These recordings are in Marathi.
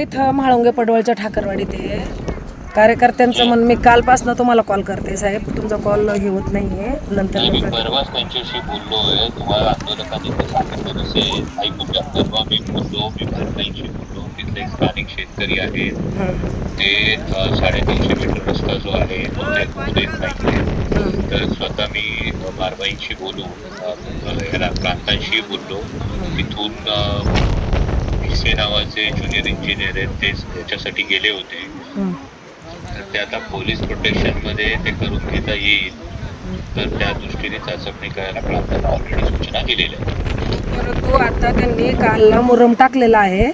इथं म्हाळुंगे पडवळच्या ठाकरवाडीत आहे. कार्यकर्त्यांचं मन मी कालपासनं तुम्हाला कॉल करते साहेब. तुमचा कॉल हे होत नाहीये. नंतर नाही, मी परवाच त्यांच्याशी बोललोय. तुम्हाला आंदोलकांनी ते सांगितलं नसेल ऐकून घ्या परवा मी बोललो मी भारताईंशी बोललो. तिथले स्थानिक शेतकरी आहेत. ते साडेतीनशे मीटर रस्ता जो आहे तो ते होऊ देत नाहीये हं, तर स्वतः मी बारबाईंशी बोलू. ह्याला प्रांतांशी बोललो. तिथून भिसे नावाचे ज्युनियर इंजिनियर आहेत ते याच्यासाठी गेले होते. तर ते आता पोलीस प्रोटेक्शनमध्ये ते करून घेता येईल. तर त्या दृष्टीने चाचपणी करायला प्रांतांना ऑलरेडी सूचना दिलेल्या परंतु आता त्यांनी कालला मुरम टाकलेला आहे.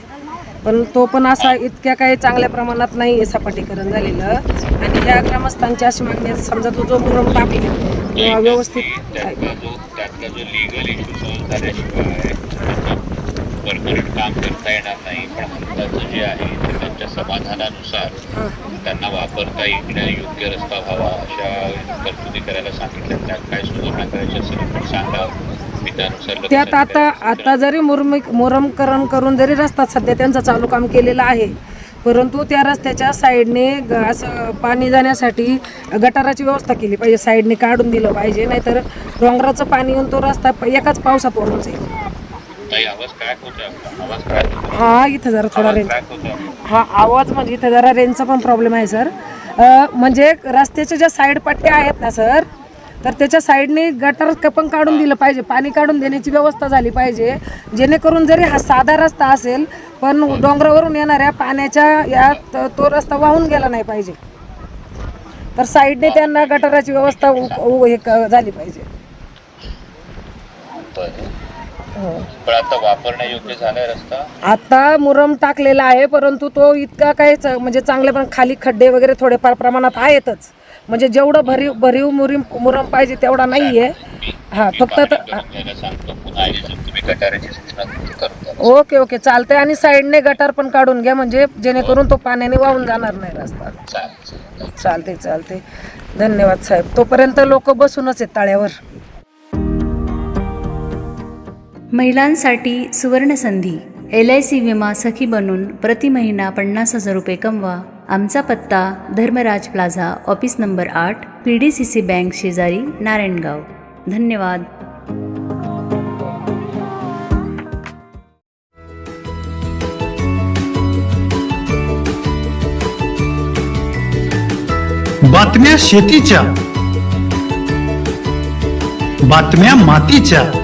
पण तो पण असा इतक्या काही चांगल्या प्रमाणात नाही आहे सपाटीकरण झालेलं. आणि ह्या ग्रामस्थांची अशी मागणी आहे, समजा तो जो मुरम टाकले किंवा व्यवस्थित त्यातला जो त्यातला जो लिगल इश्यू सॉल्व्ह झाल्याशिवाय परमनंट काम करता येणार नाही. पण हक्काचं जे आहे ते त्यांच्या समाधानानुसार. त्यांना वापरता येण्या योग्य रस्ता व्हावा अशा तरतुदी करायला सांगितल्या. त्यात काय सुधारणा करायची असेल तर सांगा. मी त्यानुसार लक्ष त्यात आता आता जरी मुरमी मुरमकरण करून जरी रस्ता सध्या त्यांचं चालू काम केलेलं आहे परंतु त्या रस्त्याच्या साईडने असं पाणी जाण्यासाठी गटाराची व्यवस्था केली पाहिजे. साईडने काढून दिलं पाहिजे नाहीतर डोंगराचं पाणी येऊन तो रस्ता एकाच पावसात वाहून जाईल. हा इथं जरा थोडा रेंज. हा आवाज म्हणजे इथं जरा रेंजचा पण प्रॉब्लेम आहे सर म्हणजे रस्त्याच्या ज्या साईड पट्ट्या आहेत ना सर तर त्याच्या साईडने गटर पण काढून दिलं पाहिजे. पाणी काढून देण्याची व्यवस्था झाली पाहिजे. जेणेकरून जरी हा साधा रस्ता असेल पण डोंगरावरून येणाऱ्या पाण्याच्या यात तो रस्ता वाहून गेला नाही पाहिजे. तर साईडने त्यांना गटाराची व्यवस्था झाली पाहिजे. पण आता वापरण्यायोग्य झालाय रस्ता? आता मुरम टाकलेला आहे परंतु तो इतका काही च- म्हणजे चांगले पण खाली खड्डे वगैरे थोडेफार प्रमाणात आहेतच. म्हणजे जेवढं भरीव भरीव मुरीम मुरम पाहिजे तेवढा नाहीये. हा मी फक्त पाणी आता- करून घ्यायला सांगतो पुन्हा आणि जर तुम्ही गटाराची सूचना दिली तर करून द्या ओके ओके चालतंय. आणि साईडने गटार पण काढून घ्या म्हणजे जेणेकरून तो पाण्याने वाहून जाणार नाही रस्ता. चालेल चालेल. चालते चालते धन्यवाद साहेब. तोपर्यंत लोक बसूनच आहेत ताळ्यावर. महिलांसाठी सुवर्णसंधी. एल आय सी विमा सखी बनून प्रति महिना पन्नास हजार रुपये कमवा. आमचा पत्ता धर्मराज प्लाझा ऑफिस नंबर आठ P D C C bank शेजारी नारायणगाव. धन्यवाद. बातम्या शेतीच्या. बातम्या मातीच्या.